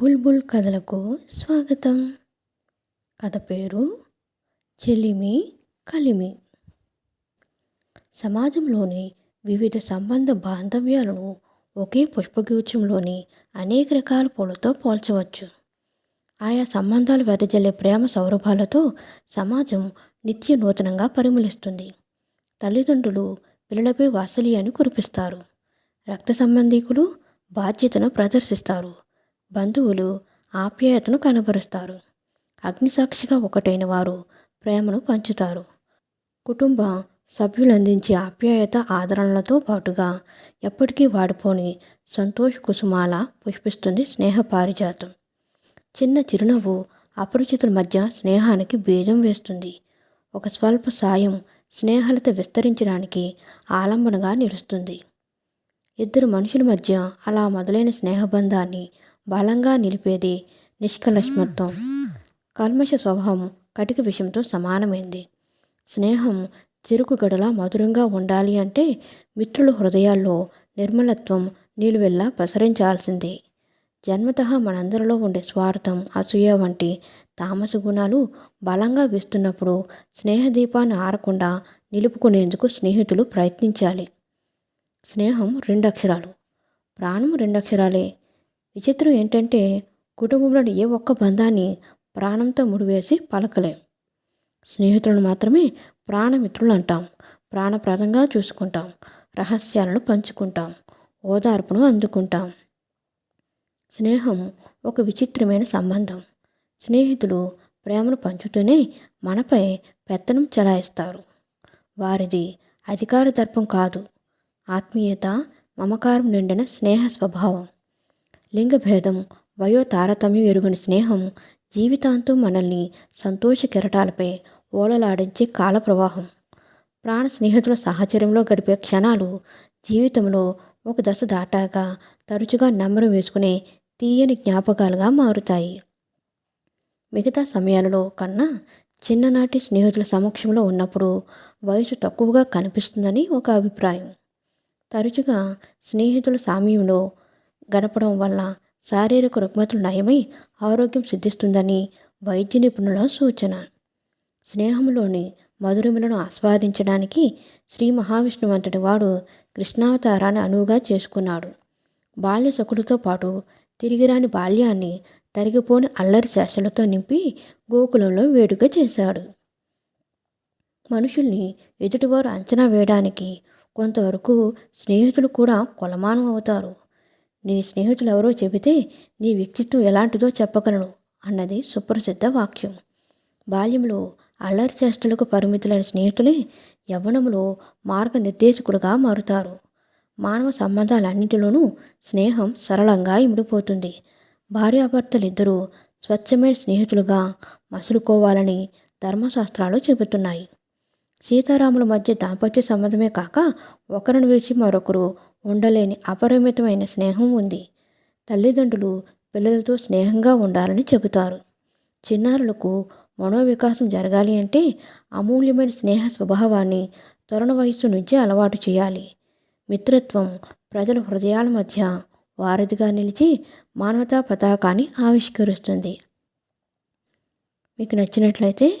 బుల్బుల్ కథలకు స్వాగతం. కథ పేరు చెలిమి కలిమి. సమాజంలోని వివిధ సంబంధ బాంధవ్యాలను ఒకే పుష్పగుచ్చంలోని అనేక రకాల పూలతో పోల్చవచ్చు. ఆయా సంబంధాలు వెదజల్లే ప్రేమ సౌరభాలతో సమాజం నిత్య నూతనంగా పరిమళిస్తుంది. తల్లిదండ్రులు పిల్లలపై వాత్సల్యాన్ని కురిపిస్తారు. రక్త సంబంధీకులు బాధ్యతను ప్రదర్శిస్తారు. బంధువులు ఆప్యాయతను కనబరుస్తారు. అగ్నిసాక్షిగా ఒకటైన వారు ప్రేమను పంచుతారు. కుటుంబ సభ్యులు అందించే ఆప్యాయత ఆదరణలతో పాటుగా ఎప్పటికీ వాడిపోని సంతోష కుసుమాల పుష్పిస్తుంది స్నేహ పారిజాతం. చిన్న చిరునవ్వు అపరిచితుల మధ్య స్నేహానికి బీజం వేస్తుంది. ఒక స్వల్ప సాయం స్నేహలత విస్తరించడానికి ఆలంబనగా నిలుస్తుంది. ఇద్దరు మనుషుల మధ్య అలా మొదలైన స్నేహబంధాన్ని బలంగా నిలిపేది నిష్కలష్మత్వం. కల్మష స్వభావం కటిక విషయంతో సమానమైంది. స్నేహం చెరుకు గడలా మధురంగా ఉండాలి అంటే మిత్రుల హృదయాల్లో నిర్మలత్వం నిలువెల్లా ప్రసరించాల్సిందే. జన్మత మనందరిలో ఉండే స్వార్థం అసూయ వంటి తామస గుణాలు బలంగా వీస్తున్నప్పుడు స్నేహదీపాన్ని ఆరకుండా నిలుపుకునేందుకు స్నేహితులు ప్రయత్నించాలి. స్నేహం రెండు అక్షరాలు ప్రాణం రెండు అక్షరాలే విచిత్రం ఏంటంటే కుటుంబంలోని ఏ ఒక్క బంధాన్ని ప్రాణంతో ముడివేసి పలకలేం. స్నేహితులను మాత్రమే ప్రాణమిత్రులు అంటాం ప్రాణప్రదంగా చూసుకుంటాం. రహస్యాలను పంచుకుంటాం. ఓదార్పును అందుకుంటాం. స్నేహం ఒక విచిత్రమైన సంబంధం. స్నేహితులు ప్రేమను పంచుతూనే మనపై పెత్తనం చెలాయిస్తారు. వారిది అధికార దర్పం కాదు. ఆత్మీయత మమకారం నిండిన స్నేహ స్వభావం లింగభేదం వయో తారతమ్యం ఎరుగని స్నేహం జీవితాంతం మనల్ని సంతోష కెరటాలపై ఓలలాడించే కాల ప్రవాహం ప్రాణ స్నేహితుల సాహచర్యంలో గడిపే క్షణాలు జీవితంలో ఒక దశ దాటాక తరచుగా నెంబరు వేసుకునే తీయని జ్ఞాపకాలుగా మారుతాయి. మిగతా సమయాలలో కన్నా చిన్ననాటి స్నేహితుల సమక్షంలో ఉన్నప్పుడు వయసు తక్కువగా కనిపిస్తుందని ఒక అభిప్రాయం. తరచుగా స్నేహితుల సామ్యంలో గడపడం వల్ల శారీరక రుగ్మతలు నయమై ఆరోగ్యం సిద్ధిస్తుందని వైద్య నిపుణుల సూచన. స్నేహంలోని మధురములను ఆస్వాదించడానికి శ్రీ మహావిష్ణువంతుడి వాడు కృష్ణావతారాన్ని అనువుగా చేసుకున్నాడు. బాల్య సకులతో పాటు తిరిగిరాని బాల్యాన్ని తరిగిపోని అల్లరి చేష్టలతో నింపి గోకులంలో వేడుక చేశాడు. మనుషుల్ని ఎదుటివారు అంచనా వేయడానికి కొంతవరకు స్నేహితులు కూడా కొలమానం అవుతారు. నీ స్నేహితులు ఎవరో చెబితే నీ వ్యక్తిత్వం ఎలాంటిదో చెప్పగలను అన్నది సుప్రసిద్ధ వాక్యం. బాల్యంలో అల్లరి చేష్టలకు పరిమితులైన స్నేహితులే యవ్వనంలో మార్గనిర్దేశకుడుగా మారుతారు. మానవ సంబంధాలన్నింటిలోనూ స్నేహం సరళంగా ఇమిడిపోతుంది. భార్యాభర్తలిద్దరూ స్వచ్ఛమైన స్నేహితులుగా మసులుకోవాలని ధర్మశాస్త్రాలు చెబుతున్నాయి. సీతారాముల మధ్య దాంపత్య సంబంధమే కాక ఒకరిని విడిచి మరొకరు ఉండలేని అపరిమితమైన స్నేహం ఉంది. తల్లిదండ్రులు పిల్లలతో స్నేహంగా ఉండాలని చెబుతారు. చిన్నారులకు మనోవికాసం జరగాలి అంటే అమూల్యమైన స్నేహ స్వభావాన్ని తరుణ వయస్సు నుంచి అలవాటు చేయాలి. మిత్రత్వం ప్రజల హృదయాల మధ్య వారధిగా నిలిచి మానవతా పతాకాన్ని ఆవిష్కరిస్తుంది. మీకు నచ్చినట్లయితే